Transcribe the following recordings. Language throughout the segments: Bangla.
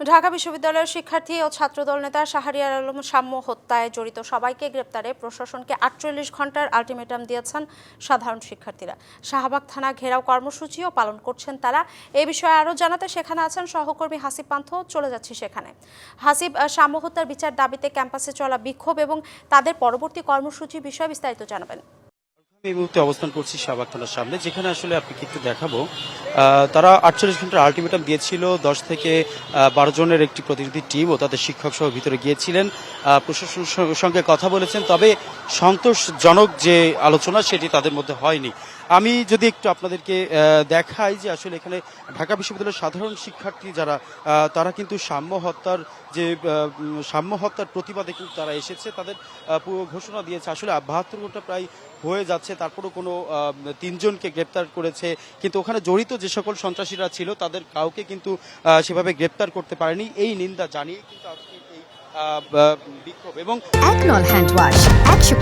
ঢাকা বিশ্ববিদ্যালয়ের শিক্ষার্থী ও ছাত্রদল নেতা শাহরিয়ার আলম সাম্য হত্যায় জড়িত সবাইকে গ্রেপ্তারে। প্রশাসনকে আটচল্লিশ ঘণ্টার আলটিমেটাম দিয়েছেন সাধারণ শিক্ষার্থীরা। শাহবাগ থানা ঘেরাও কর্মসূচিও পালন করছেন তারা। এ বিষয়ে আরও জানাতে সেখানে আছেন সহকর্মী হাসিব পান্থ। চলে যাচ্ছি সেখানে। হাসিব সাম্য হত্যার বিচার দাবিতে ক্যাম্পাসে চলা বিক্ষোভ এবং তাদের পরবর্তী কর্মসূচি বিষয়ে বিস্তারিত জানাবেন। এই মুহূর্তে অবস্থান করছি শাহবাগ থানার সামনে, যেখানে আসলে আপনি কিন্তু দেখাবো তারা আটচল্লিশ ঘণ্টার আলটিমেটাম দিয়েছিল, দশ থেকে বারো জনের একটি প্রতিনিধি টিম ও তাদের শিক্ষক সহ ভিতরে গিয়েছিলেন। প্রশাসনের সঙ্গে কথা বলেছেন, তবে সন্তোষজনক যে আলোচনা সেটি তাদের মধ্যে হয়নি। আমি যদি একটু আপনাদেরকে দেখাই যে আসলে এখানে ঢাকা বিশ্ববিদ্যালয়ের সাধারণ শিক্ষার্থী যারা তারা কিন্তু সাম্য হত্যার যে সাম্য হত্যার প্রতিবাদে কিন্তু তারা এসেছে। তাদের ঘোষণা দিয়েছে। আসলে বাহাত্তর ঘণ্টা প্রায় হয়ে যাচ্ছে। তারপরও কোনো তিনজনকে গ্রেপ্তার করেছে। কিন্তু ওখানে জড়িত যে সকল সন্ত্রাসীরা ছিল, তাদের কাউকে কিন্তু সেভাবে গ্রেপ্তার করতে পারেনি। এই নিন্দা জানিয়ে কিন্তু আজকে এই বিক্ষোভ। এবং একশো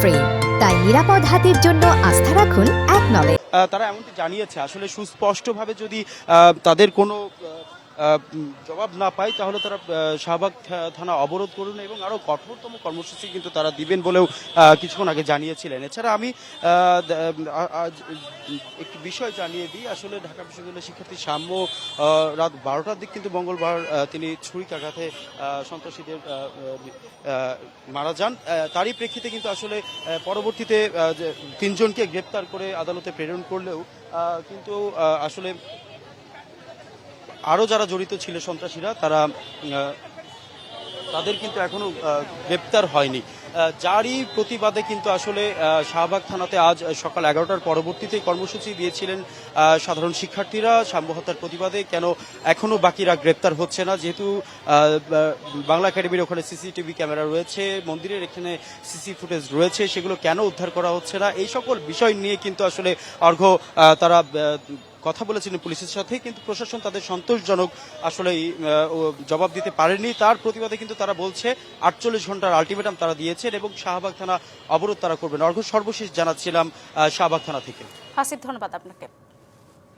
ফ্রি তাই নিরাপদ হাতের জন্য আস্থা রাখুন এক নলে। তারা এমনটি জানিয়েছে। আসলে সুস্পষ্টভাবে যদি তাদের কোনো জবাব না পায় তাহলে তারা শাহবাগ থানা অবরোধ করুন এবং আরও কঠোরতম কর্মসূচি কিন্তু তারা দিবেন বলেও কিছুক্ষণ আগে জানিয়েছিলেন। এছাড়া আমি একটি বিষয় জানিয়ে দিই। আসলে ঢাকা বিশ্ববিদ্যালয়ের শিক্ষার্থী সাম্য রাত বারোটার দিক কিন্তু মঙ্গলবার তিনি ছুরিকাঘাতে সন্ত্রাসীদের মারা যান। তারই প্রেক্ষিতে কিন্তু আসলে পরবর্তীতে তিনজনকে গ্রেপ্তার করে আদালতে প্রেরণ করলেও কিন্তু আসলে আরও যারা জড়িত ছিল সন্ত্রাসীরা, তারা তাদের কিন্তু এখনও গ্রেপ্তার হয়নি। যারই প্রতিবাদে কিন্তু আসলে শাহবাগ থানাতে আজ সকাল এগারোটার পরবর্তীতে কর্মসূচি দিয়েছিলেন সাধারণ শিক্ষার্থীরা। সাম্য হত্যার প্রতিবাদে কেন এখনও বাকিরা গ্রেপ্তার হচ্ছে না? যেহেতু বাংলা একাডেমির ওখানে সিসিটিভি ক্যামেরা রয়েছে, মন্দিরের এখানে সিসি ফুটেজ রয়েছে, সেগুলো কেন উদ্ধার করা হচ্ছে না? এই সকল বিষয় নিয়ে কিন্তু আসলে অর্ঘ্য তারা কথা বলেছিলেন পুলিশের সাথে, কিন্তু প্রশাসন তাদের সন্তোষজনক আসলে জবাব দিতে পারেনি। তার প্রতিবাদে কিন্তু তারা বলছে, আটচল্লিশ ঘণ্টার আলটিমেটাম তারা দিয়েছেন এবং শাহবাগ থানা অবরোধ তারা করবেন। অর্ঘ সর্বশেষ জানাচ্ছিলাম শাহবাগ থানা থেকে। আসিফ ধন্যবাদ আপনাকে।